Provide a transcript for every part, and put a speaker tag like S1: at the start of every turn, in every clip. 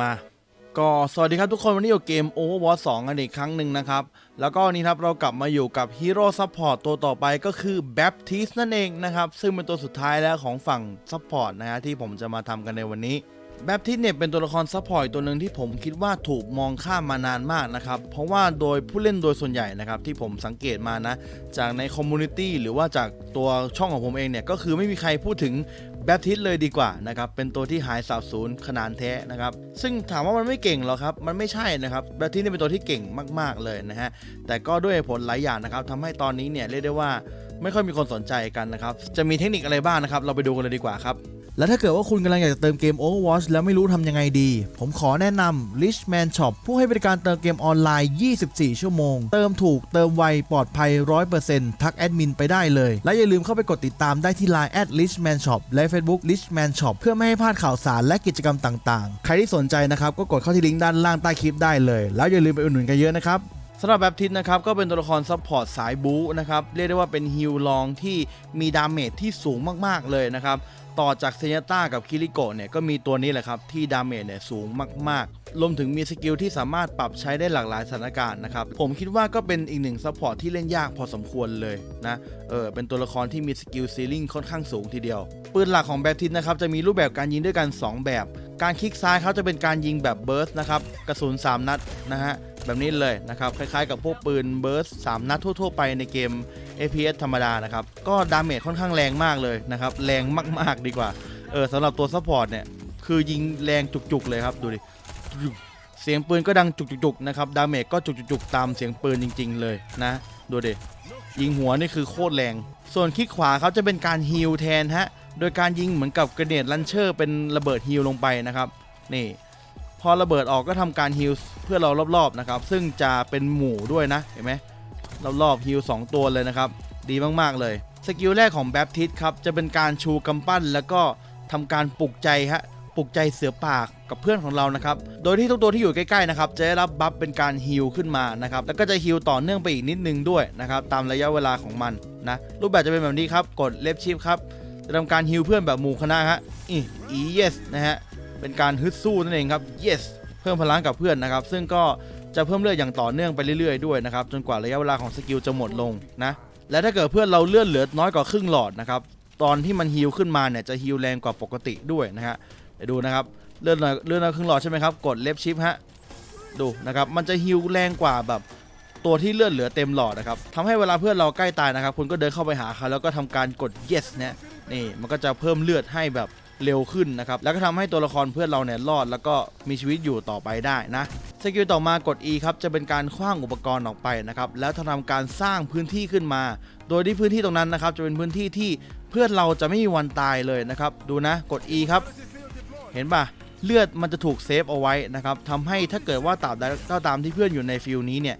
S1: มา ก็สวัสดีครับทุกคนวันนี้อยู่เกม Overwatch 2กันอีกครั้งหนึ่งนะครับ แล้วก็วันนี้ครับเรากลับมาอยู่กับฮีโร่ซัพพอร์ตตัวต่อไปก็คือ Baptiste นั่นเองนะครับ ซึ่งเป็นตัวสุดท้ายแล้วของฝั่งซัพพอร์ตนะฮะที่ผมจะมาทำกันในวันนี้ แบปทิสเนี่ยเป็นตัวละครซัพพอร์ตตัวหนึ่งที่ผมคิดว่าถูกมองข้ามมานานมากนะครับ เพราะว่าโดยผู้เล่นโดยส่วนใหญ่นะครับ ที่ผมสังเกตมานะ จากในคอมมูนิตี้หรือว่าจากตัวช่องของผมเองเนี่ย ก็คือไม่มีใครพูดถึงแบปทิสเลยดีกว่านะครับ เป็นตัวที่หายสาบสูญขนาดแท้นะครับ ซึ่งถามว่ามันไม่เก่งหรอครับ มันไม่ใช่นะครับแบปทิสเนี่ยเป็นตัวที่เก่งมากๆเลยนะฮะแต่ก็ด้วยผลหลายอย่างนะครับทำให้ตอนนี้เนี่ยเรียกได้ว่าไม่ค่อยมีคนสนใจกันนะครับจะมีเทคนิคอะไรบ้างนะครับ เราไปดูกันเลยดีกว่าครับ
S2: และถ้าเกิดว่าคุณกำลังอยากจะเติมเกม Overwatch แล้วไม่รู้ทำยังไงดี ผมขอแนะนำ Richman Shop ผู้ให้บริการเติมเกมออนไลน์ 24 ชั่วโมง เติมถูกเติมไว ปลอดภัย 100%ทักแอดมินไปได้เลย และอย่าลืมเข้าไปกดติดตามได้ที่ Line at Richman Shop และ Facebook Richman Shop เพื่อไม่ให้พลาดข่าวสารและกิจกรรมต่างๆ ใครที่สนใจนะครับก็กดเข้าที่ลิงก์ด้านล่างใต้คลิปได้เลย แล้วอย่าลืมไปอุดหนุนกันเยอะนะครับ
S1: สำหรับแบบทิศนะครับ ก็เป็นตัวละครซัพพอร์ตสายบู๊นะครับ เรียกได้ว่าเป็นฮิลลองที่มีดาเมจที่สูงมาก ๆ เลยนะครับ ต่อจากเซเนต้ากับคิริโกะเนี่ยก็มีตัวนี้แหละครับ ที่ดาเมจเนี่ยสูงมากๆ รวมถึงมีสกิลที่สามารถปรับใช้ได้หลากหลายสถานการณ์นะครับ ผมคิดว่าก็เป็นอีกหนึ่งซัพพอร์ตที่เล่นยากพอสมควรเลยนะ เออเป็นตัวละครที่มีสกิลซีลิงค่อนข้างสูงทีเดียว ปืนหลักของแบบทิศนะครับ จะมีรูปแบบการยิงด้วยกัน 2 แบบ การคลิกซ้ายเขาจะเป็นการยิงแบบเบิร์สนะครับกระสุน 3 นัดนะฮะ แบบนี้เลยนะครับ คล้ายๆกับพวกปืนเบิร์ส3นัดทั่ว ๆ ไปในเกม APS ธรรมดานะครับ ก็ดาเมจค่อนข้างแรงมากเลยนะครับ แรงมากๆดีกว่า เออสำหรับตัวซัพพอร์ตเนี่ย คือยิงแรงจุกๆเลยครับ ดูดิ เสียงปืนก็ดังจุกๆนะครับ ดาเมจก็จุกๆตามเสียงปืนจริง ๆ เลยนะ ดูดิ ยิงหัวนี่คือโคตรแรง ส่วนคลิกขวาเขาจะเป็นการฮิลแทนฮะ โดยการยิงเหมือนกับกระเนดลันเชอร์เป็นระเบิดฮิลลงไปนะครับ นี่ พอระเบิดออกก็ทำการฮิล พื่อเรารอบๆนะครับ ซึ่งจะเป็นหมู่ด้วยนะเห็นไหมรอบๆฮิล2ตัวเลยนะครับ ดีมากๆเลยสกิลแรกของแบปทิสครับจะเป็นการชูกำปั้น แล้วก็ทำการปลุกใจฮะปลุกใจเสือป่ากับเพื่อนของเรานะครับ โดยที่ทุกตัวที่อยู่ใกล้ๆนะครับจะได้รับบัฟเป็นการฮิลขึ้นมานะครับ แล้วก็จะฮิลต่อเนื่องไปอีกนิดนึงด้วยนะครับตามระยะเวลาของมันนะ รูปแบบจะเป็นแบบนี้ครับ กดเลฟชิปครับ จะทำการฮิลเพื่อนแบบหมู่คณะฮะอีอีเยสนะฮะ เป็นการฮึดสู้นั่นเองครับ yes เพิ่มพลังกับเพื่อนนะครับ ซึ่งก็จะเพิ่มเลือดอย่างต่อเนื่องไปเรื่อยๆด้วยนะครับ จนกว่าระยะเวลาของสกิลจะหมดลงนะ และถ้าเกิดเพื่อนเราเลือดเหลือน้อยกว่าครึ่งหลอดนะครับ ตอนที่มันฮิลขึ้นมาเนี่ยจะฮิลแรงกว่าปกติด้วยนะฮะเดี๋ยวดูนะครับ เลือดน้อยเลือดน้อยครึ่งหลอดใช่ไหมครับ กดเลฟชิปฮะ ดูนะครับ มันจะฮิลแรงกว่าแบบตัวที่เลือดเหลือเต็มหลอดนะครับทำให้เวลาเพื่อนเราใกล้ตายนะครับ คุณก็เดินเข้าไปหาเขาแล้วก็ทำการกด yes นี่ยนี่ มันก็จะเพิ่มเลือดให้แบบ เร็วขึ้นนะครับ แล้วก็ทำให้ตัวละครเพื่อนเราเนี่ยรอด แล้วก็มีชีวิตอยู่ต่อไปได้นะสกิลต่อมากด E ครับจะเป็นการคว้างอุปกรณ์ออกไปนะครับแล้วทำการสร้างพื้นที่ขึ้นมา โดยที่พื้นที่ตรงนั้นนะครับจะเป็นพื้นที่ที่เพื่อนเราจะไม่มีวันตายเลยนะครับดูนะกด E ครับเห็นปะเลือดมันจะถูกเซฟเอาไว้นะครับทำให้ถ้าเกิดว่าตาบใดก็ตามที่เพื่อนอยู่ในฟิลนี้เนี่ย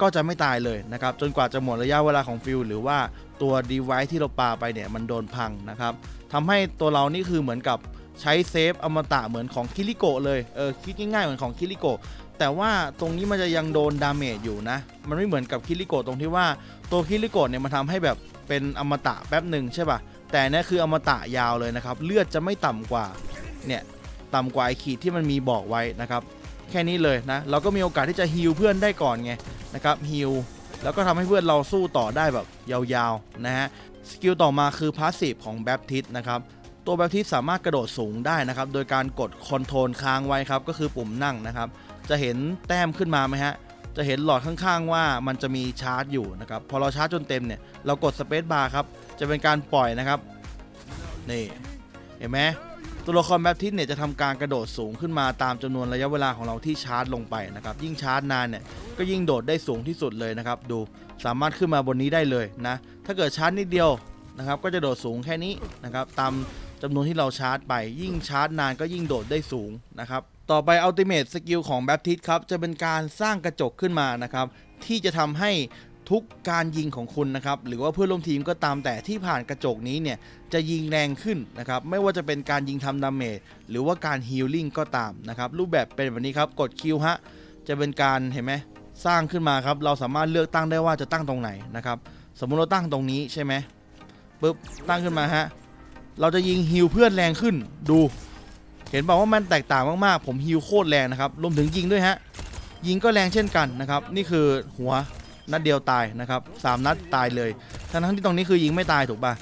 S1: ก็จะไม่ตายเลยนะครับจนกว่าจะหมดระยะเวลาของฟิลหรือว่าตัวดีไว c e ที่เราปาไปเนี่ยมันโดนพังนะครับ ทำให้ตัวเรานี่คือเหมือนกับใช้เซฟอมตะเหมือนของคิริโกะเลย เออคิดง่ายๆเหมือนของคิริโกะแต่ว่าตรงนี้มันจะยังโดนดาเมจอยู่นะ มันไม่เหมือนกับคิริโกะตรงที่ว่าตัวคิริโกะเนี่ยมันทำให้แบบเป็นอมตะแป๊บหนึ่งใช่ป่ะ แต่นี่คืออมตะยาวเลยนะครับ เลือดจะไม่ต่ำกว่า เนี่ยต่ำกว่าไอขีดที่มันมีบอกไว้นะครับ แค่นี้เลยนะ เราก็มีโอกาสที่จะฮิลเพื่อนได้ก่อนไงนะครับฮิลแล้วก็ทำให้เพื่อนเราสู้ต่อได้แบบยาวๆนะฮะ สกิลต่อมาคือพาสซีฟของแบปทิสนะครับตัวแบปทิสสามารถกระโดดสูงได้นะครับโดยการกดคอนโทรลค้างไว้ครับก็คือปุ่มนั่งนะครับจะเห็นแต้มขึ้นมาไหมฮะจะเห็นหลอดข้างๆว่ามันจะมีชาร์จอยู่นะครับพอเราชาร์จจนเต็มเนี่ยเรากดสเปซบาร์ครับจะเป็นการปล่อยนะครับนี่เห็นไหม ตัวละครแบปทิสเนี่ยจะทำการกระโดดสูงขึ้นมาตามจำนวนระยะเวลาของเราที่ชาร์จลงไปนะครับ ยิ่งชาร์จนานเนี่ยก็ยิ่งโดดได้สูงที่สุดเลยนะครับ ดูสามารถขึ้นมาบนนี้ได้เลยนะ ถ้าเกิดชาร์จนิดเดียวนะครับ ก็จะโดดสูงแค่นี้นะครับ ตามจำนวนที่เราชาร์จไป ยิ่งชาร์จนานก็ยิ่งโดดได้สูงนะครับ ต่อไปอัลติเม e สกิลของแบปทิสครับจะเป็นการสร้างกระจกขึ้นมานะครับที่จะทำให้ ทุกการยิงของคุณนะครับหรือว่าเพื่อนร่วมทีมก็ตามแต่ที่ผ่านกระจกนี้เนี่ยจะยิงแรงขึ้นนะครับไม่ว่าจะเป็นการยิงทำดาเมจหรือว่าการฮีลลิ่งก็ตามนะครับรูปแบบเป็นแบบนี้ครับกดคิวฮะจะเป็นการเห็นไหมสร้างขึ้นมาครับเราสามารถเลือกตั้งได้ว่าจะตั้งตรงไหนนะครับสมมุติเราตั้งตรงนี้ใช่ไหมปุ๊บตั้งขึ้นมาฮะเราจะยิงฮิลเพื่อนแรงขึ้นดู เห็นบอกว่ามันแตกต่างมากๆ ผมฮิวโคตรแรงนะครับรวมถึงยิงด้วยฮะยิงก็แรงเช่นกันนะครับ นี่คือหัว นัดเดียวตายนะครับสามนัดตายเลย ทั้งที่ตรงนี้คือยิงไม่ตายถูกป่ะ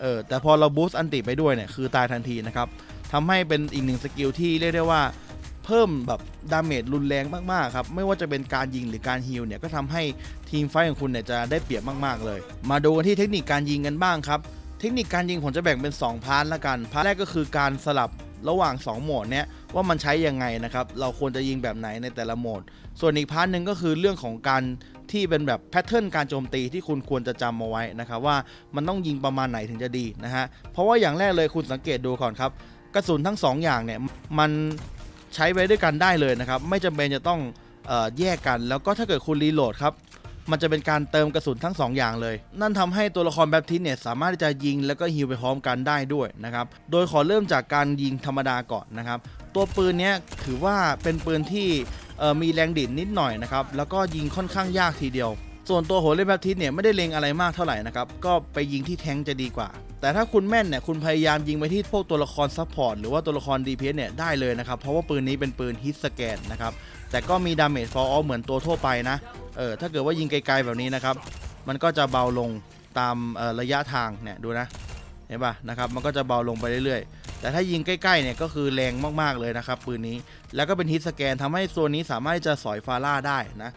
S1: เออ แต่พอเราบูสต์อันติไปด้วยเนี่ย คือตายทันทีนะครับทำให้เป็นอีกหนึ่งสกิลที่เรียกได้ว่าเพิ่มแบบดาเมจรุนแรงมากๆครับ ไม่ว่าจะเป็นการยิงหรือการฮิลเนี่ยก็ทำให้ทีมไฟของคุณเนี่ยจะได้เปรียบมากๆเลย มาดูกันที่เทคนิคการยิงกันบ้างครับ เทคนิคการยิงผมจะแบ่งเป็น 2 พาร์ทละกัน พาร์ทแรกก็คือการสลับระหว่าง 2 โหมดเนี้ยว่ามันใช้ยังไงนะครับ เราควรจะยิงแบบไหนในแต่ละโหมด ส่วนอีกพาร์ทหนึ่งก็คือเรื่องของการ ที่เป็นแบบแพทเทิร์นการโจมตีที่คุณควรจะจำเอาไว้นะครับว่ามันต้องยิงประมาณไหนถึงจะดีนะฮะเพราะว่าอย่างแรกเลยคุณสังเกตดูก่อนครับ กระสุนทั้ง 2 อย่างเนี่ยมันใช้ไว้ด้วยกันได้เลยนะครับ ไม่จำเป็นจะต้องออแยกกัน แล้วก็ถ้าเกิดคุณรีโหลดครับมันจะเป็นการเติมกระสุนทั้ง 2ออย่างเลย นั่นทำให้ตัวละครแบปทิสเนี่ยสามารถที่จะยิงแล้วก็ฮิลไปพร้อมกันได้ด้วยนะครับ โดยขอเริ่มจากการยิงธรรมดาก่อนนะครับ ตัวปืนเนี้ยถือว่าเป็นปืนที่ มีแรงดิ่นนิดหน่อยนะครับแล้วก็ยิงค่อนข้างยากทีเดียว ส่วนตัวโหเล่นแบปทิสเนี่ยไม่ได้เลงอะไรมากเท่าไหร่นะครับก็ไปยิงที่แทงจะดีกว่า แต่ถ้าคุณแม่นเนี่ยคุณพยายามยิงไปที่พวกตัวละครซัพพอร์ตหรือว่าตัวละคร DPS เนี่ยได้เลยนะครับเพราะว่าปืนนี้เป็นปืนฮิตสแกนนะครับแต่ก็มีดาเมจฟอลออฟเหมือนตัวทั่วไปนะเออถ้าเกิดว่ายิงไกลๆแบบนี้นะครับมันก็จะเบาลงตามระยะทางเนี่ยดูนะเห็นป่ะนะครับมันก็จะเบาลงไปเรื่อยๆ แต่ถ้ายิงใกล้ๆเนี่ยก็คือแรงมากๆเลยนะครับปืนนี้ แล้วก็เป็นฮิตสแกนทำให้โซนนี้สามารถจะสอยฟาร่าได้นะ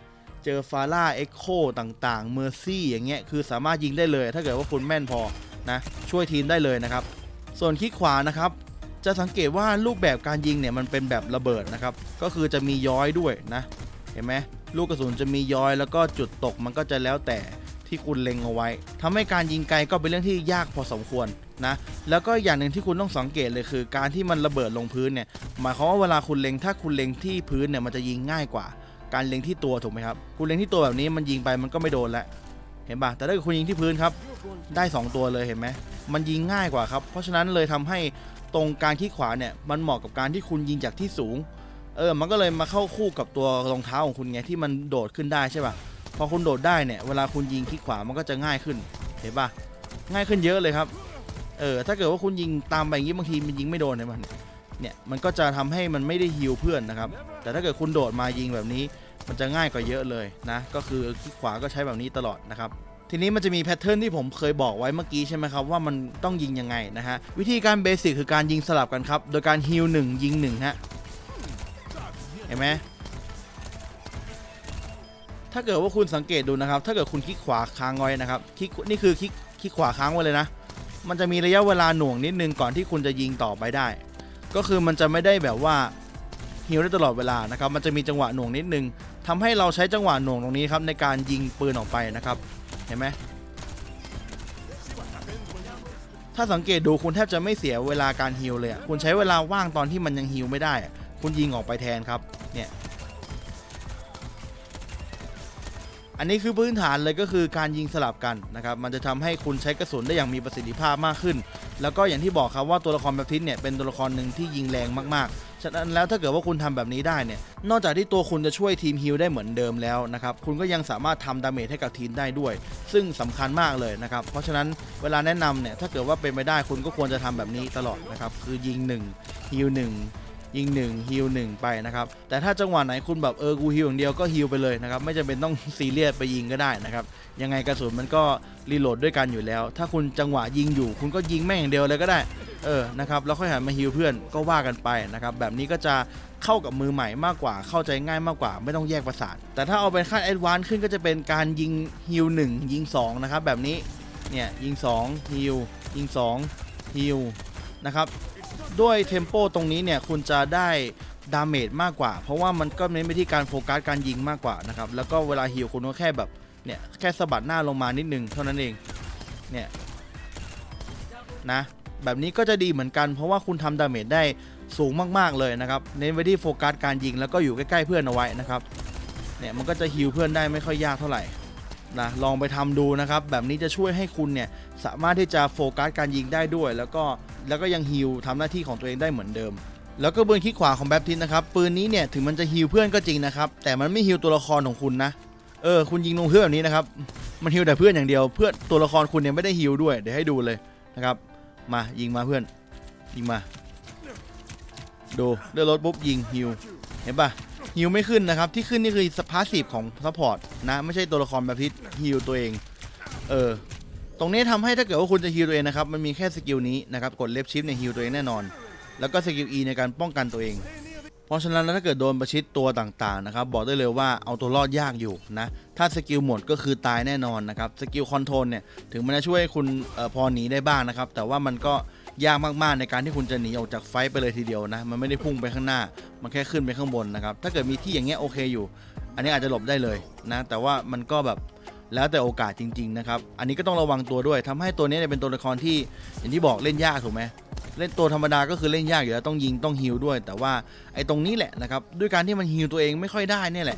S1: เจอฟาร่าเอ็กโคต่างๆเมอร์ซี่อย่างเงี้ยคือสามารถยิงได้เลย ถ้าเกิดว่าคุณแม่นพอนะช่วยทีมได้เลยนะครับ ส่วนคลิกขวานะครับจะสังเกตว่ารูปแบบการยิงเนี่ยมันเป็นแบบระเบิดนะครับ ก็คือจะมีย้อยด้วยนะ เห็นไหมลูกกระสุนจะมีย้อยแล้วก็จุดตกมันก็จะแล้วแต่ ที่คุณเล็งเอาไว้ทำให้การยิงไกลก็เป็นเรื่องที่ยากพอสมควรนะแล้วก็อย่างหนึ่งที่คุณต้องสังเกตเลยคือ การที่มันระเบิดลงพื้นเนี่ยหมายความว่าเวลาคุณเล็งถ้าคุณเล็งที่พื้นเนี่ยมันจะยิงง่ายกว่า การเล็งที่ตัวถูกไหมครับคุณเล็งที่ตัวแบบนี้มันยิงไปมันก็ไม่โดนแล้วเห็นปะแต่ถ้าคุณยิงที่พื้นครับ ได้ 2 ตัวเลยเห็นไหมมันยิงง่ายกว่าครับ เพราะฉะนั้นเลยทำให้ตรงการคลิกขวาเนี่ยมันเหมาะกับการที่คุณยิงจากที่สูง เออ มันก็เลยมาเข้าคู่กับตัวรองเท้าของคุณไงที่มันโดดขึ้นได้ใช่ปะ พอคุณโดดได้เนี่ย เวลาคุณยิงคลิกขวามันก็จะง่ายขึ้น เห็นปะง่ายขึ้นเยอะเลยครับ เออ ถ้าเกิดว่าคุณยิงตามไปอย่างนี้บางทีมันยิงไม่โดนเห็นปะเนี่ย มันก็จะทำให้มันไม่ได้ฮิวเพื่อนนะครับ แต่ถ้าเกิดคุณโดดมายิงแบบนี้ มันจะง่ายกว่าเยอะเลยนะ ก็คือคลิกขวาก็ใช้แบบนี้ตลอดนะครับทีนี้มันจะมีแพทเทิร์นที่ผมเคยบอกไว้เมื่อกี้ใช่ไหมครับว่ามันต้องยิงยังไงนะฮะวิธีการเบสิกคือการยิงสลับกันครับ โดยการฮิลหนึ่งยิงหนึ่งฮะเห็นไหม ถ้าเกิดว่าคุณสังเกตดูนะครับ ถ้าเกิดคุณคลิกขวาค้างไว้นะครับคลิกนี่คือคลิกคลิกขวาค้างไว้เลยนะ มันจะมีระยะเวลาหน่วงนิดนึงก่อนที่คุณจะยิงต่อไปได้ ก็คือมันจะไม่ได้แบบว่าฮิลได้ตลอดเวลานะครับ มันจะมีจังหวะหน่วงนิดนึงทำให้เราใช้จังหวะหน่วงตรงนี้ครับในการยิงปืนออกไปนะครับ เห็นไหมถ้าสังเกตดูคุณแทบจะไม่เสียเวลาการฮิลเลยคุณใช้เวลาว่างตอนที่มันยังฮิลไม่ได้ คุณยิงออกไปแทนครับ เนี่ย อันนี้คือพื้นฐานเลยก็คือการยิงสลับกันนะครับ มันจะทำให้คุณใช้กระสุนได้อย่างมีประสิทธิภาพมากขึ้น แล้วก็อย่างที่บอกครับว่าตัวละครแบบทิศเนี่ยเป็นตัวละครหนึ่งที่ยิงแรงมากๆ ฉะนั้นแล้วถ้าเกิดว่าคุณทำแบบนี้ได้เนี่ย นอกจากที่ตัวคุณจะช่วยทีมฮิลได้เหมือนเดิมแล้วนะครับ คุณก็ยังสามารถทำดาเมจให้กับทีมได้ด้วย ซึ่งสำคัญมากเลยนะครับ เพราะฉะนั้นเวลาแนะนำเนี่ยถ้าเกิดว่าเป็นไปได้คุณก็ควรจะทำแบบนี้ตลอดนะครับ คือยิง1ฮิล1 ยิง1ฮิล1ไปนะครับแต่ถ้าจังหวะไหนคุณแบบเออกูฮิลอย่างเดียวก็ฮิลไปเลยนะครับไม่จำเป็นต้องซีเรียสไปยิงก็ได้นะครับยังไงกระสุนมันก็รีโหลดด้วยกันอยู่แล้ว ถ้าคุณจังหวะยิงอยู่ คุณก็ยิงแม่งอย่างเดียวเลยก็ได้เออนะครับแล้วค่อยหันมาฮิลเพื่อนก็ว่ากันไปนะครับแบบนี้ก็จะเข้ากับมือใหม่มากกว่าเข้าใจง่ายมากกว่า ไม่ต้องแยกประสาทแต่ถ้าเอาเป็นขั้นแอดวานซ์ขึ้นก็จะเป็นการยิงฮิล1ยิง2นะครับแบบนี้เนี่ยยิง2ฮิลยิง2ฮิลนะครับ ด้วยเทมโปตรงนี้เนี่ยคุณจะได้ดาเมจมากกว่า เพราะว่ามันก็เน้นไปที่การโฟกัสการยิงมากกว่านะครับ แล้วก็เวลาฮิลคุณก็แค่แบบเนี่ยแค่สะบัดหน้าลงมานิดนึงเท่านั้นเองเนี่ยนะแบบนี้ก็จะดีเหมือนกัน เพราะว่าคุณทำดาเมจได้สูงมากๆเลยนะครับ เน้นไปที่โฟกัสการยิงแล้วก็อยู่ใกล้ๆเพื่อนเอาไว้นะครับเนี่ยมันก็จะฮิวเพื่อนได้ไม่ค่อยยากเท่าไหร่ นะลองไปทำดูนะครับ แบบนี้จะช่วยให้คุณเนี่ยสามารถที่จะโฟกัสการยิงได้ด้วย แล้วก็แล้วก็ยังฮิวทำหน้าที่ของตัวเองได้เหมือนเดิม แล้วก็ปืนคลิกขวาของแบปทินนะครับปืนนี้เนี่ยถึงมันจะฮิวเพื่อนก็จริงนะครับ แต่มันไม่ฮิวตัวละครของคุณนะเออคุณยิงลงเพื่อนแบบนี้นะครับมันฮิวแต่เพื่อนอย่างเดียว เพื่อนตัวละครคุณเนี่ยไม่ได้ฮิวด้วยเดี๋ยวให้ดูเลยนะครับ มายิงมาเพื่อนยิงมา ดูเลือดรถปุ๊บยิงฮิวเห็นปะ ฮิวไม่ขึ้นนะครับ ที่ขึ้นนี่คือพาสซีฟของซัพพอร์ตนะ ไม่ใช่ตัวละครแบบที่ฮิวตัวเอง เออ ตรงนี้ทำให้ถ้าเกิดว่าคุณจะฮิวตัวเองนะครับ มันมีแค่สกิลนี้นะครับ กดเลฟชิปเนี่ยฮิวตัวเองแน่นอน แล้วก็สกิล E ในการป้องกันตัวเอง เพราะฉะนั้นแล้วถ้าเกิดโดนประชิดตัวต่างๆนะครับ บอกได้เลยว่าเอาตัวรอดยากอยู่นะ ถ้าสกิลหมดก็คือตายแน่นอนนะครับ สกิลคอนโทรลเนี่ย ถึงมันจะช่วยคุณออพอหนีได้บ้างนะครับ แต่ว่ามันก็ ยากมากๆในการที่คุณจะหนีออกจากไฟไปเลยทีเดียวนะ มันไม่ได้พุ่งไปข้างหน้า มันแค่ขึ้นไปข้างบนนะครับ ถ้าเกิดมีที่อย่างเงี้ยโอเคอยู่ อันนี้อาจจะหลบได้เลยนะ แต่ว่ามันก็แบบแล้วแต่โอกาสจริง ๆ นะครับ อันนี้ก็ต้องระวังตัวด้วยทำให้ตัวนี้เนี่ยเป็นตัวละครที่อย่างที่บอกเล่นยากถูกไหมเล่นตัวธรรมดาก็คือเล่นยากอยู่แล้วต้องยิงต้องฮิลด้วย แต่ว่าไอ้ตรงนี้แหละนะครับด้วยการที่มันฮิลตัวเองไม่ค่อยได้เนี่ยแหละ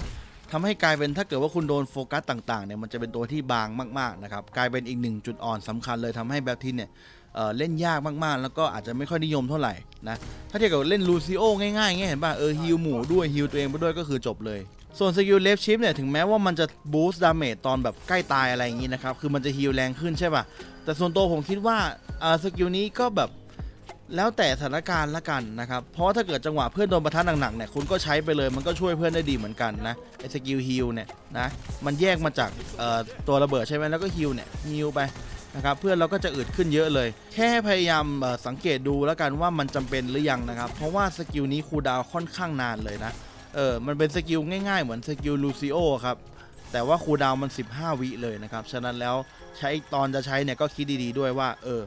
S1: ทำให้กลายเป็นถ้าเกิดว่าคุณโดนโฟกัสต่างๆเนี่ยมันจะเป็นตัวที่บางมากๆนะครับกลายเป็นอีกหนึ่งจุดอ่อนสำคัญเลยทำให้แบททินเนี่ย เอ่อเล่นยากมากๆ แล้วก็อาจจะไม่ค่อยนิยมเท่าไหร่นะถ้าเทียบกับเล่นลูซิโอง่ายๆเงี้ยเห็นป่ะเออฮิลหมู่ด้วยฮิลตัวเองไปด้วยก็คือจบเลยส่วนสกิลเลฟชิปเนี่ยถึงแม้ว่ามันจะบูสต์ดาเมจตอนแบบใกล้ตายอะไรอย่างงี้นะครับ คือมันจะฮิลแรงขึ้นใช่ป่ะ แต่ส่วนตัวผมคิดว่าเอ่อสกิลนี้ก็แบบแล้วแต่สถานการณ์ละกันนะครับ เพราะว่าถ้าเกิดจังหวะเพื่อนโดนประทะหนักๆเนี่ยคุณก็ใช้ไปเลยมันก็ช่วยเพื่อนได้ดีเหมือนกันนะไอ้สกิลฮิลเนี่ยนะมันแยกมาจากเอ่อตัวระเบิดใช่ไหมแล้วก็ฮิลเนี่ยฮิลไป นะครับเพื่อนเราก็จะอึดขึ้นเยอะเลย แค่พยายามสังเกตดูแล้วกันว่ามันจำเป็นหรือยังนะครับ เพราะว่าสกิลนี้คูลดาวค่อนข้างนานเลยนะเออมันเป็นสกิลง่ายๆ เหมือนสกิลลูซิโอครับแต่ว่าคูลดาวน์มัน 15 วิเลยนะครับฉะนั้นแล้วใช้ตอนจะใช้เนี่ยก็คิดดีๆด้วยว่าเออ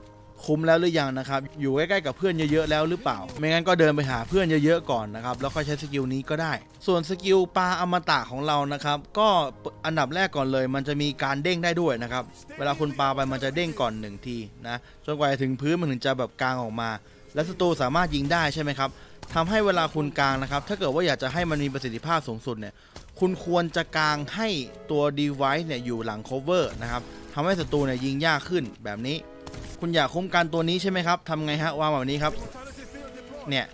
S1: คุ้มแล้วหรือยังนะครับ อยู่ใกล้ๆกับเพื่อนเยอะๆแล้วหรือเปล่า ไม่งั้นก็เดินไปหาเพื่อนเยอะๆก่อนนะครับ แล้วค่อยใช้สกิลนี้ก็ได้ ส่วนสกิลปลาอมตะของเรานะครับ ก็อันดับแรกก่อนเลย มันจะมีการเด้งได้ด้วยนะครับ เวลาคุณปลาไปมันจะเด้งก่อนหนึ่งทีนะ จนกว่าจะถึงพื้นมันถึงจะแบบกลางออกมา และศัตรูสามารถยิงได้ใช่ไหมครับทำให้เวลาคุณกลางนะครับ ถ้าเกิดว่าอยากจะให้มันมีประสิทธิภาพสูงสุดเนี่ย คุณควรจะกลางให้ตัว device เนี่ยอยู่หลัง cover นะครับทำให้ศัตรูเนี่ยยิงยากขึ้นแบบนี้ คุณอยากคุ้มกันตัวนี้ใช่ไหมครับทำไงฮะวางแบบนี้ครับ เนี่ย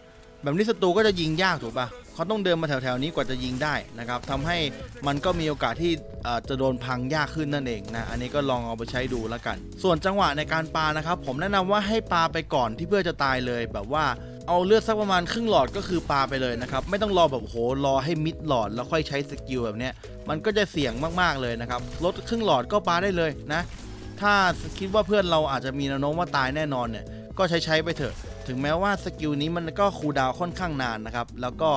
S1: แบบนี้ศัตรูก็จะยิงยากถูกปะเขาต้องเดินมาแถวๆนี้กว่าจะยิงได้นะครับทำให้มันก็มีโอกาสที่จะโดนพังยากขึ้นนั่นเองนะอันนี้ก็ลองเอาไปใช้ดูแล้วกัน ส่วนจังหวะในการปานะครับ ผมแนะนำว่าให้ปาไปก่อนที่เพื่อจะตายเลยแบบว่าเอาเลือดสักประมาณครึ่งหลอดก็คือปาไปเลยนะครับ ไม่ต้องรอแบบโอ้โหรอให้มิดหลอดแล้วค่อยใช้สกิลแบบเนี้ยมันก็จะเสี่ยงมากๆเลยนะครับลดครึ่งหลอดก็ปาได้เลยนะ ถ้าคิดว่าเพื่อนเราอาจจะมีแนวโน้มว่าตายแน่นอนเนี่ย ก็ใช้ใช้ไปเถอะ ถึงแม้ว่าสกิลนี้มันก็คูลดาวค่อนข้างนานนะครับ แล้วก็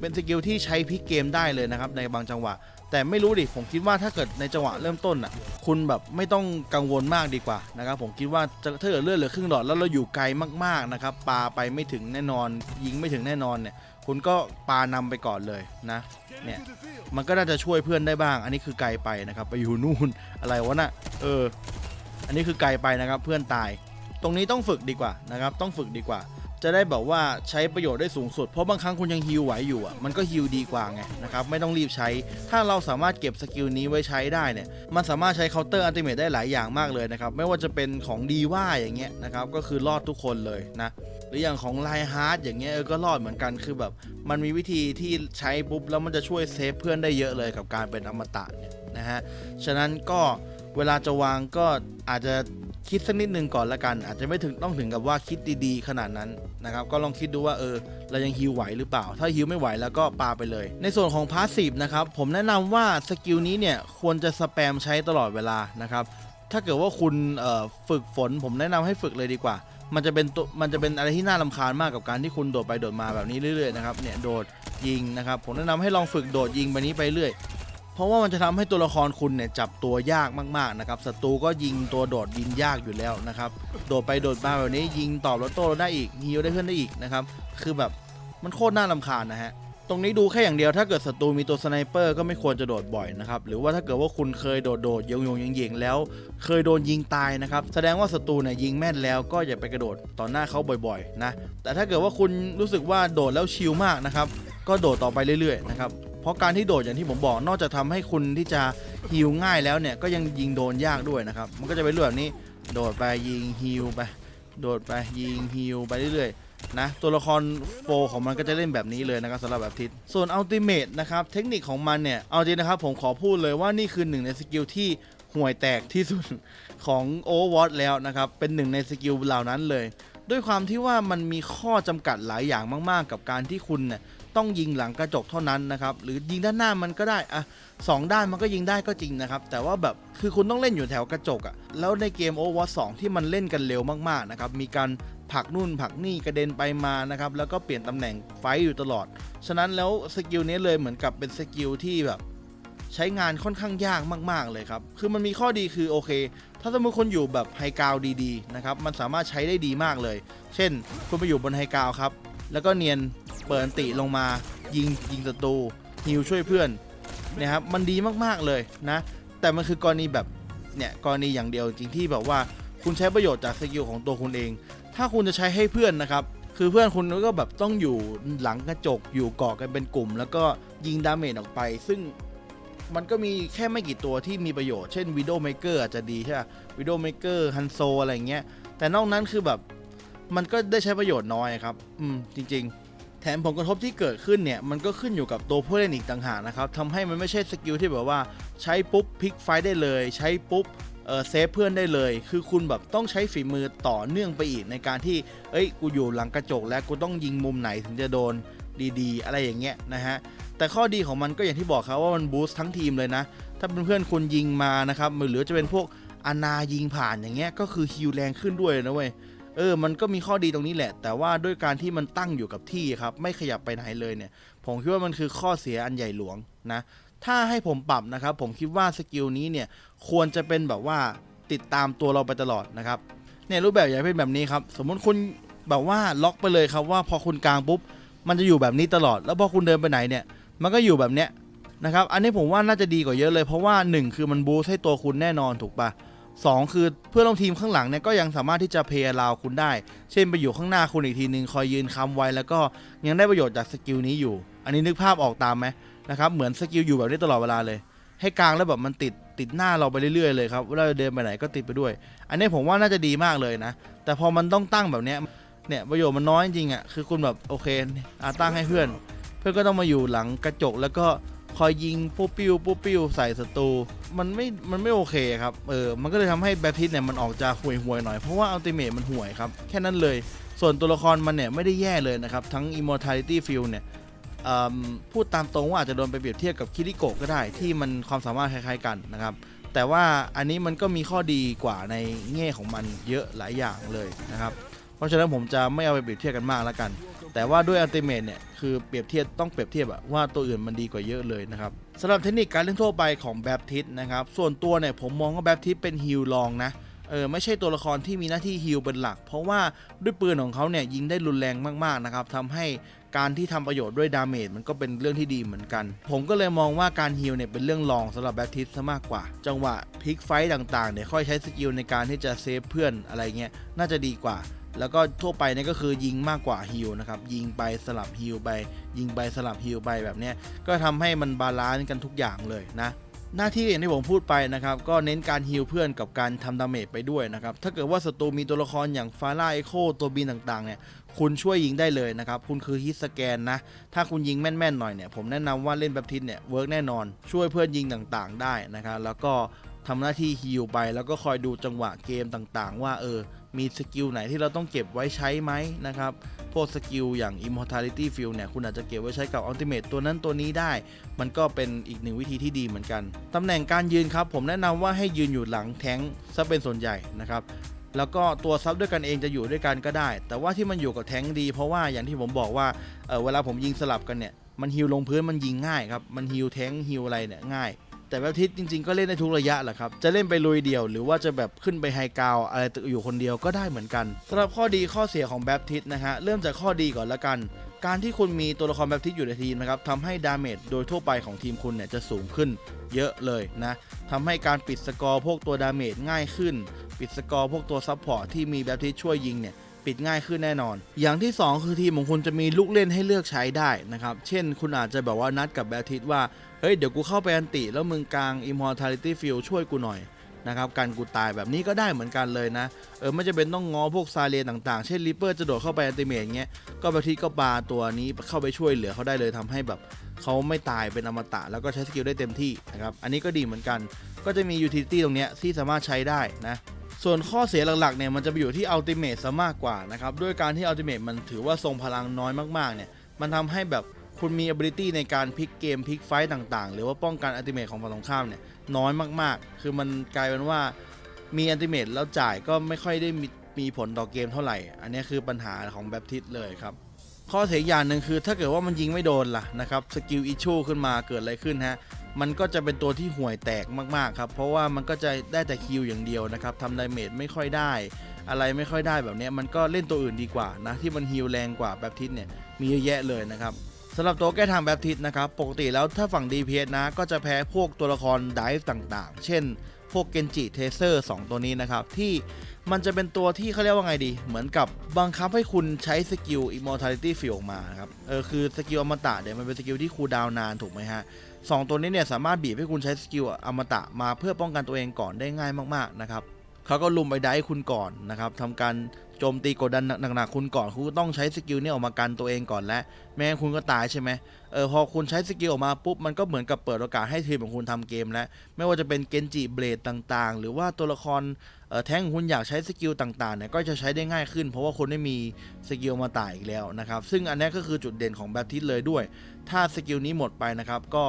S1: เป็นสกิลที่ใช้พลิกเกมได้เลยนะครับในบางจังหวะ แต่ไม่รู้ดิ ผมคิดว่าถ้าเกิดในจังหวะเริ่มต้นอะ คุณแบบไม่ต้องกังวลมากดีกว่านะครับ ผมคิดว่าถ้าเกิดเลือดเหลือครึ่งหลอดแล้วเราอยู่ไกลมากๆนะครับ ปาไปไม่ถึงแน่นอน ยิงไม่ถึงแน่นอนเนี่ย คุณก็ปานำไปก่อนเลยนะเนี่ยมันก็น่าจะช่วยเพื่อนได้บ้าง อันนี้คือไกลไปนะครับ ไปอยู่นู่นอะไรวะน่ะเออ อันนี้คือไกลไปนะครับเพื่อนตาย ตรงนี้ต้องฝึกดีกว่านะครับ ต้องฝึกดีกว่า จะได้แบบว่าใช้ประโยชน์ได้สูงสุด เพราะบางครั้งคุณยังฮิวไหวอยู่อะมันก็ฮิวดีกว่าไงนะครับไม่ต้องรีบใช้ ถ้าเราสามารถเก็บสกิลนี้ไว้ใช้ได้เนี่ยมันสามารถใช้เคาน์เตอร์อัลติเมทได้หลายอย่างมากเลยนะครับไม่ว่าจะเป็นของดีว่าอย่างเงี้ยนะครับก็คือรอดทุกคนเลยนะ หรืออย่างของไลฮาร์ดอย่างเงี้ยเออก็รอดเหมือนกันคือแบบ มันมีวิธีที่ใช้ปุ๊บแล้วมันจะช่วยเซฟเพื่อนได้เยอะเลยกับการเป็นอมตะเนี่ยนะฮะฉะนั้นก็เวลาจะวางก็อาจจะคิดสักนิดนึงก่อนละกัน อาจจะไม่ถึงต้องถึงกับว่าคิดดีๆ ขนาดนั้นนะครับ ก็ลองคิดดูว่าเออเรายังฮิวไหวหรือเปล่า ถ้าฮิวไม่ไหวแล้วก็ปาไปเลย ในส่วนของพาสซีฟนะครับ ผมแนะนำว่าสกิลนี้เนี่ยควรจะสแปมใช้ตลอดเวลานะครับ ถ้าเกิดว่าคุณออฝึกฝน ผมแนะนำให้ฝึกเลยดีกว่า มันจะเป็นตัวมันจะเป็นอะไรที่น่าลำคาญมากกับการที่คุณโดดไปโดดมาแบบนี้เรื่อยๆนะครับเนี่ยโดดยิงนะครับผมแนะนำให้ลองฝึกโดดยิงแบบนี้ไปเรื่อย เพราะว่ามันจะทำให้ตัวละครคุณเนี่ยจับตัวยากมากๆนะครับศัตรูก็ยิงตัวโดดยิงยากอยู่แล้วนะครับโดดไปโดดมาแบบนี้ยิงตอบแล้วโต้ได้อีกฮิวได้เพื่อนได้อีกนะครับคือแบบมันโคตรน่าลำคาญนะฮะ ตรงนี้ดูแค่อย่างเดียวถ้าเกิดศัตรูมีตัวสไนเปอร์ก็ไม่ควรจะโดดบ่อยนะครับ หรือว่าถ้าเกิดว่าคุณเคยโดดโดดยงยงยิงยิงแล้ว เคยโดนยิงตายนะครับ แสดงว่าศัตรูเนี่ยยิงแม่นแล้วก็อย่าไปกระโดดต่อหน้าเขาบ่อยๆนะแต่ถ้าเกิดว่าคุณรู้สึกว่าโดดแล้วชิลมากนะครับ ก็โดดต่อไปเรื่อยๆนะครับเพราะการที่โดดอย่างที่ผมบอกนอกจากทำให้คุณที่จะฮิลง่ายแล้วเนี่ยก็ยังยิงโดนยากด้วยนะครับมันก็จะเป็นเรื่องแบบนี้ โดดไปยิงฮิลไป โดดไปยิงฮิลไปเรื่อยๆ นะ ตัวละครโฟของมันก็จะเล่นแบบนี้เลยนะครับสำหรับแบบทิศส่วนอัลติเมตนะครับเทคนิคของมันเนี่ย เอาจริงนะครับผมขอพูดเลยว่านี่คือหนึ่งในสกิลที่ห่วยแตกที่สุดของ Overwatch แล้วนะครับ เป็นหนึ่งในสกิลเหล่านั้นเลย ด้วยความที่ว่ามันมีข้อจำกัดหลายอย่างมาก ๆ กับการที่คุณเนี่ย ต้องยิงหลังกระจกเท่านั้นนะครับหรือยิงด้านหน้ามันก็ได้อะสองด้านมันก็ยิงได้ก็จริงนะครับ แต่ว่าแบบคือคุณต้องเล่นอยู่แถวกระจกอะแล้วในเกม Overwatch 2ที่มันเล่นกันเร็วมากๆนะครับมีการผลักนู่นผลักนี่กระเด็นไปมานะครับแล้วก็เปลี่ยนตำแหน่งไฟอยู่ตลอด ฉะนั้นแล้วสกิลนี้เลยเหมือนกับเป็นสกิลที่แบบใช้งานค่อนข้างยากมาก ๆ เลยครับ คือมันมีข้อดีคือโอเค ถ้าสมมติคนอยู่แบบไฮกราวดี ๆ นะครับ มันสามารถใช้ได้ดีมากเลย เช่น คุณไปอยู่บนไฮกราวครับ แล้วก็เนียนเปิดอันติลงมา ยิงยิงศัตรูฮิวช่วยเพื่อนนี่ยครับมันดีมากๆเลยนะ แต่มันคือกรณีแบบเนี่ยกรณีอย่างเดียวจริงที่แบบว่าคุณใช้ประโยชน์จากสกิลของตัวคุณเอง ถ้าคุณจะใช้ให้เพื่อนนะครับ คือเพื่อนคุณก็แบบต้องอยู่หลังกระจกอยู่เกาะกันเป็นกลุ่ม แล้วก็ยิงดาเมจออกไป ซึ่งมันก็มีแค่ไม่กี่ตัวที่มีประโยชน์ เช่น Widow Maker อาจจะดีใช่ไหม Widow Maker Hanzo อะไรเงี้ย แต่นอกนั้นคือแบบ มันก็ได้ใช้ประโยชน์น้อยครับ อืม จริง ๆ แถมผลกระทบที่เกิดขึ้นเนี่ย มันก็ขึ้นอยู่กับตัวผู้เล่นอีกต่างหากนะครับทำให้มันไม่ใช่สกิลที่แบบว่า ใช้ปุ๊บพลิกไฟได้เลย ใช้ปุ๊บเออเซฟเพื่อนได้เลย คือคุณแบบต้องใช้ฝีมือต่อเนื่องไปอีกในการที่ เอ้ย กูอยู่หลังกระจกแล้วกูต้องยิงมุมไหนถึงจะโดนดีๆ อะไรอย่างเงี้ยนะฮะ แต่ข้อดีของมันก็อย่างที่บอกครับว่ามันบูสต์ทั้งทีมเลยนะ ถ้าเป็นเพื่อนคุณยิงมานะครับหรือจะเป็นพวกอนายิงผ่านอย่างเงี้ยก็คือฮิวแรงขึ้นด้วยนะเว้ย เออ มันก็มีข้อดีตรงนี้แหละ แต่ว่าด้วยการที่มันตั้งอยู่กับที่ครับ ไม่ขยับไปไหนเลยเนี่ย ผมคิดว่ามันคือข้อเสียอันใหญ่หลวงนะ ถ้าให้ผมปรับนะครับ ผมคิดว่าสกิลนี้เนี่ย ควรจะเป็นแบบว่าติดตามตัวเราไปตลอดนะครับ เนี่ยรูปแบบอย่างเป็นแบบนี้ครับ สมมุติคุณแบบว่าล็อกไปเลยครับว่าพอคุณกลางปุ๊บ มันจะอยู่แบบนี้ตลอด แล้วพอคุณเดินไปไหนเนี่ย มันก็อยู่แบบเนี้ยนะครับ อันนี้ผมว่าน่าจะดีกว่าเยอะเลย เพราะว่า 1 คือมันบูสต์ให้ตัวคุณแน่นอนถูกปะะ 2 คือเพื่อนร่วมทีมข้างหลังเนี่ยก็ยังสามารถที่จะเพย์ราวคุณได้ เช่นไปอยู่ข้างหน้าคุณอีกทีหนึ่งคอยยืนค้ำไว้แล้วก็ยังได้ประโยชน์จากสกิลนี้อยู่ อันนี้นึกภาพออกตามไหมนะครับเหมือนสกิลอยู่แบบนี้ตลอดเวลาเลย ให้กลางแล้วแบบมันติดติดหน้าเราไปเรื่อยๆเลยครับเวลาเดินไปไหนก็ติดไปด้วย อันนี้ผมว่าน่าจะดีมากเลยนะ แต่พอมันต้องตั้งแบบนี้เนี่ยประโยชน์มันน้อยจริงๆอะคือคุณแบบโอเคอาตั้งให้เพื่อน เพื่อนก็ต้องมาอยู่หลังกระจกแล้วก็ คอยยิงปุ๊บปิ้วปุ๊บปิ้วใส่ศัตรูมันไม่มันไม่โอเคครับเออมันก็เลยทำให้แบทพิทเนี่ยมันออกจะห่วยห่วยหน่อยเพราะว่าอัลติเมทมันห่วยครับแค่นั้นเลย ส่วนตัวละครมันเนี่ยไม่ได้แย่เลยนะครับ ทั้ง Immortality Field เนี่ยพูดตามตรงว่าอาจจะโดนไปเปรียบเทียบกับคิริโกะก็ได้ที่มันความสามารถคล้ายๆกันนะครับ แต่ว่าอันนี้มันก็มีข้อดีกว่าในแง่ของมันเยอะหลายอย่างเลยนะครับ เพราะฉะนั้นผมจะไม่เอาไปเปรียบเทียบกันมากแล้วกัน แต่ว่าด้วยอัลติเมทเนี่ยคือเปรียบเทียบต้องเปรียบเทียบอะว่าตัวอื่นมันดีกว่าเยอะเลยนะครับสำหรับเทคนิคการเล่นทั่วไปของแบปทิสนะครับส่วนตัวเนี่ยผมมองว่าแบปทิสเป็นฮิลลองนะเออไม่ใช่ตัวละครที่มีหน้าที่ฮิลเป็นหลัก เพราะว่าด้วยปืนของเขาเนี่ยยิงได้รุนแรงมากๆนะครับทำให้การที่ทำประโยชน์ด้วยดาเมจมันก็เป็นเรื่องที่ดีเหมือนกัน ผมก็เลยมองว่าการฮิลเนี่ยเป็นเรื่องรองสำหรับแบปทิสซะมากกว่า จังหวะพลิกไฟต์ต่างๆเนี่ยค่อยใช้สกิลในการที่จะเซฟเพื่อนอะไรเงี้ยน่าจะดีกว่า แล้วก็ทั่วไปเนี่ยก็คือยิงมากกว่าฮิลนะครับยิงไปสลับฮิลไป ยิงไปสลับฮิลไปแบบนี้ก็ทำให้มันบาลานซ์กันทุกอย่างเลยนะหน้าที่อย่างที่ผมพูดไปนะครับ ก็เน้นการฮิลเพื่อนกับการทำดาเมจไปด้วยนะครับ ถ้าเกิดว่าศัตรูมีตัวละครอย่างฟาร่าเอโคตัวบินต่างๆ เนี่ย คุณช่วยยิงได้เลยนะครับ คุณคือฮิตสแกนนะ ถ้าคุณยิงแม่นๆหน่อยเนี่ย ผมแนะนำว่าเล่นแบบทิศเนี่ยเวิร์กแน่นอน ช่วยเพื่อนยิงต่างๆ ได้นะครับ แล้วก็ทำหน้าที่ฮิลไป แล้วก็คอยดูจังหวะเกมต่างๆ ว่าเออ มีสกิลไหนที่เราต้องเก็บไว้ใช้ไหมนะครับ พวกสกิลอย่าง Immortality Field เนี่ย คุณอาจจะเก็บไว้ใช้กับ Ultimate ตัวนั้นตัวนี้ได้ มันก็เป็นอีกหนึ่งวิธีที่ดีเหมือนกัน ตำแหน่งการยืนครับ ผมแนะนำว่าให้ยืนอยู่หลังแท้งซะเป็นส่วนใหญ่นะครับแล้วก็ตัวซับด้วยกันเองจะอยู่ด้วยกันก็ได้ แต่ว่าที่มันอยู่กับแท้งดี เพราะว่าอย่างที่ผมบอกว่าเออเวลาผมยิงสลับกันเนี่ย มันฮิวลงพื้นมันยิงง่ายครับ มันฮิวแท้งฮิวอะไรเนี่ยง่าย แต่แบบทิศจริงๆก็เล่นได้ทุกระยะแหละครับ จะเล่นไปลุยเดี่ยวหรือว่าจะแบบขึ้นไปไฮกราวอะไรอยู่คนเดียวก็ได้เหมือนกันสำหรับข้อดีข้อเสียของแบปทิสนะฮะเริ่มจากข้อดีก่อนละกัน การที่คุณมีตัวละครแบปทิสอยู่ในทีมนะครับทำให้ดาเมจโดยทั่วไปของทีมคุณเนี่ยจะสูงขึ้นเยอะเลยนะทำให้การปิดสกอร์พวกตัวดาเมจง่ายขึ้น ปิดสกอร์พวกตัวซับพอร์ตที่มีแบปทิสช่วยยิงเนี่ยปิดง่ายขึ้นแน่นอน อย่างที่ 2 คือทีมของคุณจะมีลูกเล่นให้เลือกใช้ได้นะครับ เช่น คุณอาจจะแบบว่านัดกับแบทิสว่า เฮ้ย เดี๋ยวกูเข้าไปอันติ แล้วมึงกลาง Immortality Field ช่วยกูหน่อยนะครับการกูตายแบบนี้ก็ได้เหมือนกันเลยนะ เออไม่จะเป็นต้องงอพวกซาเลนต่างๆ เช่นริปเปอร์จะโดดเข้าไปอันติเมทเงี้ยก็แบททิสก็ปาตัวนี้เข้าไปช่วยเหลือเขาได้เลยทำให้แบบเขาไม่ตายเป็นอมตะ แล้วก็ใช้สกิลได้เต็มที่นะครับอันนี้ก็ดีเหมือนกัน ก็จะมี utility ตรงเนี้ยที่สามารถใช้ได้นะส่วนข้อเสียหลักๆเนี่ยมันจะไปอยู่ที่อัลติเม e ซะมากกว่านะครับด้วยการที่อัลติเม e มันถือว่าทรงพลังน้อยมากๆเนี่ยมันทำให้แบบ คุณมี ability ในการพลิกเกมพลิกไฟต์ต่างๆ หรือว่าป้องกันอัลติเม e ของฝั่งตรงข้ามเนี่ยน้อยมากๆ คือมันกลายเป็นว่ามีอัลติเม e แล้วจ่ายก็ไม่ค่อยได้มีมีผลต่อเกมเท่าไหร่ อันนี้คือปัญหาของแบปทิสเลยครับ ข้อเสียอย่างหนึ่งคือถ้าเกิดว่ามันยิงไม่โดนล่ะนะครับสกิลอิชชูขึ้นมาเกิดอะไรขึ้นฮะมันก็จะเป็นตัวที่ห่วยแตกมากๆครับเพราะว่ามันก็จะได้แต่คิวอย่างเดียวนะครับทำดาเมจไม่ค่อยได้ อะไรไม่ค่อยได้แบบนี้มันก็เล่นตัวอื่นดีกว่านะที่มันฮิลแรงกว่าแบบทิศเนี่ยมีเยอะแยะเลยนะครับ สำหรับตัวแก้ทางแบบทิศนะครับ ปกติแล้วถ้าฝั่ง DPS นะ ก็จะแพ้พวกตัวละครดิฟต่างๆ เช่น พวกเกนจิเทเซอร์2ตัวนี้นะครับ ที่มันจะเป็นตัวที่เขาเรียกว่าไงดี เหมือนกับบังคับให้คุณใช้สกิล Immortality Field ออกมาครับ เออคือสกิลอมตะเนี่ยมันเป็นสกิลที่คูลดาวน์นานถูกไหมฮะสองตัวนี้เนี่ยสามารถบีบให้คุณใช้สกิลอมตะมาเพื่อป้องกันตัวเองก่อนได้ง่ายมากๆนะครับเขาก็ลุมไปได้คุณก่อนนะครับทำการ โจมตีกดดันหนักๆคุณก่อนคุณก็ต้องใช้สกิลเนี่ยออกมากันตัวเองก่อนและไม่งั้นคุณก็ตายใช่ไหมเออพอคุณใช้สกิลออกมาปุ๊บมันก็เหมือนกับเปิดโอกาสให้ทีมของคุณทำเกมแล้วไม่ว่าจะเป็นเกนจิเบลดต่างๆ หรือว่าตัวละครเออแท้งของคุณอยากใช้สกิลต่างๆเนี่ยก็จะใช้ได้ง่ายขึ้น เพราะว่าคุณไม่มีสกิลมาตายอีกแล้วนะครับซึ่งอันนี้ก็คือจุดเด่นของแบปทิสเลยด้วย ถ้าสกิลนี้หมดไปนะครับก็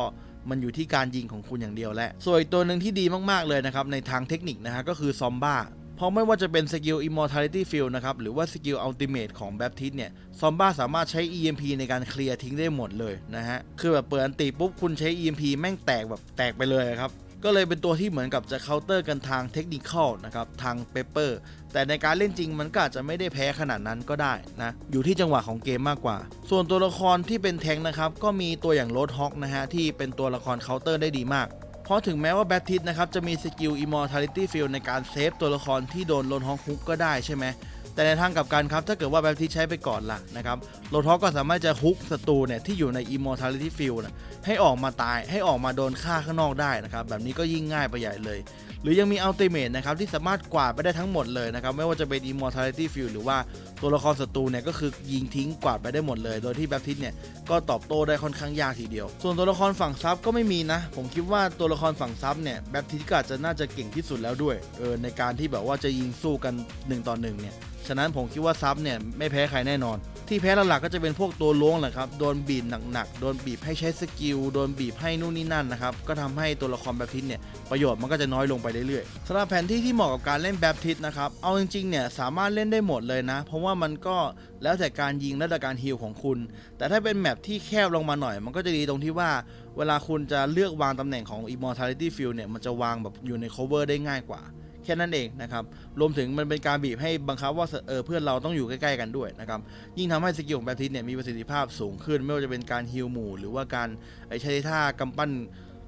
S1: มันอยู่ที่การยิงของคุณอย่างเดียวแหละส่วนอีกตัวหนึ่งที่ดีมากๆเลยนะครับในทางเทคนิคนะฮะก็คือซอมบ้า เพราะไม่ว่าจะเป็นสกิล Immortality Field นะครับ หรือว่าสกิล Ultimate ของแบปทิสเนี่ย ซอมบ้าสามารถใช้ EMP ในการเคลียร์ทิ้งได้หมดเลยนะฮะ คือแบบเปิดอันติปุ๊บคุณใช้ EMP แม่งแตกแบบแตกไปเลยครับ ก็เลยเป็นตัวที่เหมือนกับจะเคาน์เตอร์กันทางเทคนิคอลนะครับ ทางเปเปอร์ แต่ในการเล่นจริงมันก็อาจจะไม่ได้แพ้ขนาดนั้นก็ได้นะ อยู่ที่จังหวะของเกมมากกว่า ส่วนตัวละครที่เป็นแทงค์นะครับ ก็มีตัวอย่างโรดฮอกนะฮะที่เป็นตัวละครเคาน์เตอร์ได้ดีมาก เพราะถึงแม้ว่าแบททิสนะครับจะมีสกิลอิมอร์ทาลิตี้ฟิลในการเซฟตัวละครที่โดนโลนฮองคุกก็ได้ใช่ไหมแต่ในทางกลับกันครับถ้าเกิดว่าแบปทิสใช้ไปก่อนล่ะนะครับโลทอกก็สามารถจะฮุกศัตรูเนี่ยที่อยู่ใน Immortality Field นะ ให้ออกมาตายให้ออกมาโดนฆ่าข้างนอกได้นะครับแบบนี้ก็ยิ่งง่ายไปใหญ่เลย หรือยังมี Ultimate นะครับที่สามารถกวาดไปได้ทั้งหมดเลยนะครับไม่ว่าจะเป็น Immortality Field หรือว่าตัวละครศัตรูเนี่ยก็คือยิงทิ้งกวาดไปได้หมดเลย โดยที่แบปทิสเนี่ยก็ตอบโต้ได้ค่อนข้างยากทีเดียว ส่วนตัวละครฝั่งซับก็ไม่มีนะ ผมคิดว่าตัวละครฝั่งซับเนี่ยแบปทิสก็อาจจะน่าจะเก่งที่สุดแล้วด้วยเออในการที่แบบว่าจะยิงสู้กันหนึ่งต่อหนึ่งเนี่ยฉะนั้นผมคิดว่าซับเนี่ยไม่แพ้ใครแน่นอน ที่แพ้หลักๆก็จะเป็นพวกตัวล้วงแหละครับ โดนบีบหนักๆ โดนบีบให้ใช้สกิล โดนบีบให้นู่นนี่นั่นนะครับ ก็ทำให้ตัวละครแบบทิสเนี่ยประโยชน์มันก็จะน้อยลงไปเรื่อยๆสำหรับแผนที่ที่เหมาะกับการเล่นแบบทิสนะครับ เอาจริงๆเนี่ยสามารถเล่นได้หมดเลยนะ เพราะว่ามันก็แล้วแต่การยิงและแต่การฮิลของคุณ แต่ถ้าเป็นแมปที่แคบลงมาหน่อย มันก็จะดีตรงที่ว่าเวลาคุณจะเลือกวางตำแหน่งของ Immortality Field เนี่ยมันจะวางแบบอยู่ใน cover ได้ง่ายกว่า ค่นั้นเองนะครับรวมถึงมันเป็นการบีบให้บังคับว่าเออเพื่อนเราต้องอยู่ใกล้ๆกันด้วยนะครับยิ่งทำให้สกิลของแบปทิสเนี่ยมีประสิทธิภาพสูงขึ้น ไม่ว่าจะเป็นการฮิลหมู่ หรือว่าการไอใช้ท่ากำปั้น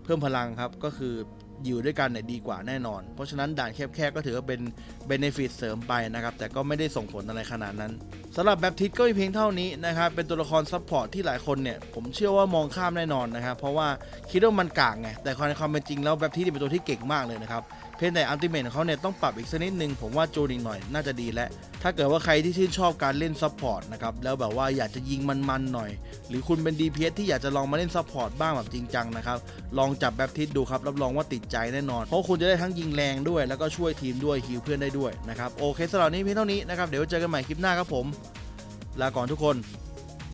S1: เพิ่มพลังครับก็คืออยู่ด้วยกันเนี่ยดีกว่าแน่นอน เพราะฉะนั้นด่านแคบๆก็ถือว่าเป็นเบนฟิตเสริมไปนะครับ แต่ก็ไม่ได้ส่งผลอะไรขนาดนั้นสำหรับแบปทิสก็มีเพียงเท่านี้นะครับ เป็นตัวละครซัพพอร์ตที่หลายคนเนี่ย ผมเชื่อว่ามองข้ามแน่นอนนะครับ เพราะว่าคิดว่ามันกากไง แต่ในความเป็นจริงแล้วแบปทิสเป็นตัวที่เก่งมากเลยนะครับ พียงแต่อัลติเมทของเขาเนี่ยต้องปรับอีกสักนิดนึงผมว่าจูนอีกหน่อยน่าจะดีแล้ว ถ้าเกิดว่าใครที่ชื่นชอบการเล่นซัพพอร์ตนะครับแล้วแบบว่าอยากจะยิงมันๆหน่อย หรือคุณเป็น DPS ที่อยากจะลองมาเล่นซัพพอร์ตบ้างแบบจริงจังนะครับลองจับแบบทิศดูครับรับรองว่าติดใจแน่นอน เพราะคุณจะได้ทั้งยิงแรงด้วยแล้วก็ช่วยทีมด้วยฮิวเพื่อนได้ด้วยนะครับโอเคสำหรับนี้เพียงเท่านี้นะครับเดี๋ยวเจอกันใหม่คลิปหน้าครับผมลาก่อนทุกคน